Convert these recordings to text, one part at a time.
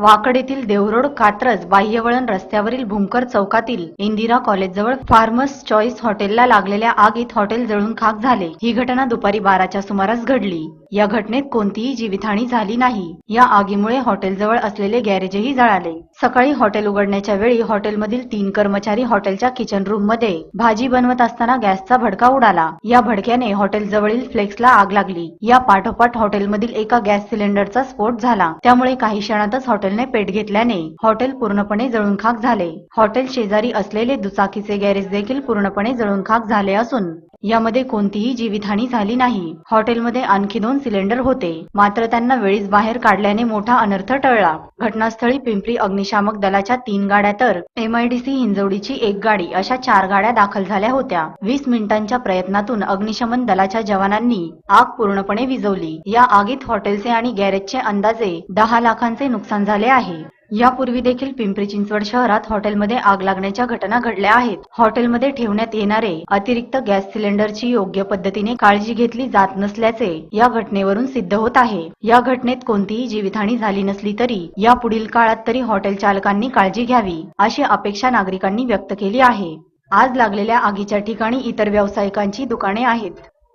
वाकड येथील देवरोड कात्रज बाह्यवळण रस्त्यावरील भूमकर चौकातील इंदिरा कॉलेजजवळ फार्मर्स चॉईस हॉटेलला लागलेल्या आगीत हॉटेल जळून खाक झाले. ही घटना दुपारी बाराच्या सुमारास घडली. या घटनेत कोणतीही जीवितहानी झाली नाही. या आगीमुळे हॉटेलजवळ असलेले गॅरेजही जळाले. सकाळी हॉटेल उघडण्याच्या वेळी हॉटेलमधील तीन कर्मचारी हॉटेलच्या किचन रूममध्ये भाजी बनवत असताना गॅसचा भडका उडाला. या भडक्याने हॉटेल जवळील फ्लेक्सला आग लागली. या पाठोपाठ हॉटेलमधील एका गॅस सिलेंडरचा स्फोट झाला. त्यामुळे काही क्षणातच हॉटेल हॉटेलने पेट घेतल्याने हॉटेल पूर्णपणे जळून खाक झाले. हॉटेल शेजारी असलेले दुचाकीचे गॅरेज देखील पूर्णपणे जळून खाक झाले असून यामध्ये कोणतीही जीवितहानी झाली नाही. हॉटेलमध्ये आणखी दोन सिलेंडर होते. मात्र त्यांना वेळीच बाहेर काढल्याने मोठा अनर्थ टळला. घटनास्थळी पिंपरी अग्निशामक दलाच्या तीन गाड्या तर एमआयडीसी हिंजवडीची एक गाडी अशा चार गाड्या दाखल झाल्या होत्या. वीस मिनिटांच्या प्रयत्नातून अग्निशमन दलाच्या जवानांनी आग पूर्णपणे विझवली. या आगीत हॉटेलचे आणि गॅरेजचे अंदाजे दहा लाखांचे नुकसान झाले आहे. यापूर्वी देखील पिंपरी चिंचवड शहरात हॉटेलमध्ये आग लागण्याच्या घटना घडल्या आहेत. हॉटेलमध्ये ठेवण्यात येणारे अतिरिक्त गॅस सिलेंडरची योग्य पद्धतीने काळजी घेतली जात नसल्याचे या घटनेवरून सिद्ध होत आहे. या घटनेत कोणतीही जीवितहानी झाली नसली तरी यापुढील काळात तरी हॉटेल चालकांनी काळजी घ्यावी अशी अपेक्षा नागरिकांनी व्यक्त केली आहे. आज लागलेल्या आगीच्या ठिकाणी इतर व्यावसायिकांची दुकाने आहेत.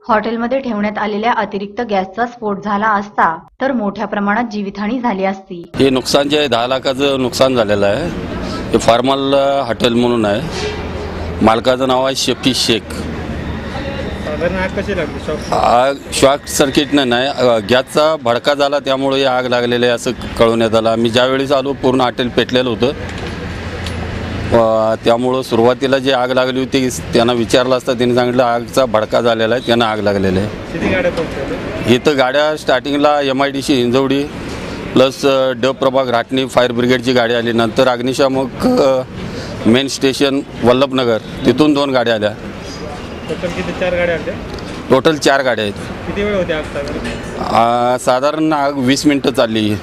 हॉटेलमध्ये ठेवण्यात आलेल्या अतिरिक्त गॅसचा स्फोट झाला असता तर मोठ्या प्रमाणात जीवितहानी झाली असती. हे नुकसान जे आहे दहा लाखाचं नुकसान झालेलं आहे. हे फॉर्मल हॉटेल म्हणून आहे. मालकाचं नाव आहे शफी शेख. आग शॉर्ट सर्किटनं नाही गॅसचा भडका झाला त्यामुळे आग लागलेली आहे असं कळवण्यात आलं. आम्ही ज्यावेळेस आलो पूर्ण हॉटेल पेटलेलं होतं. त्यामुळं सुरुवातीला जी आग लागली होती त्यांना विचारलं असता त्यांनी सांगितलं आगचा भडका झालेला आहे त्यांना आग लागलेली आहे. इथं गाड्या स्टार्टिंगला M I D C Hinjawadi plus ड प्रभाग राटणी फायर ब्रिगेडची गाडी आली. नंतर अग्निशामक मेन स्टेशन वल्लभनगर तिथून दोन गाड्या आल्या. टोटल चार गाड्या आल्या? टोटल चार गाड्या आहेत. साधारण आग वीस मिनटं चालली.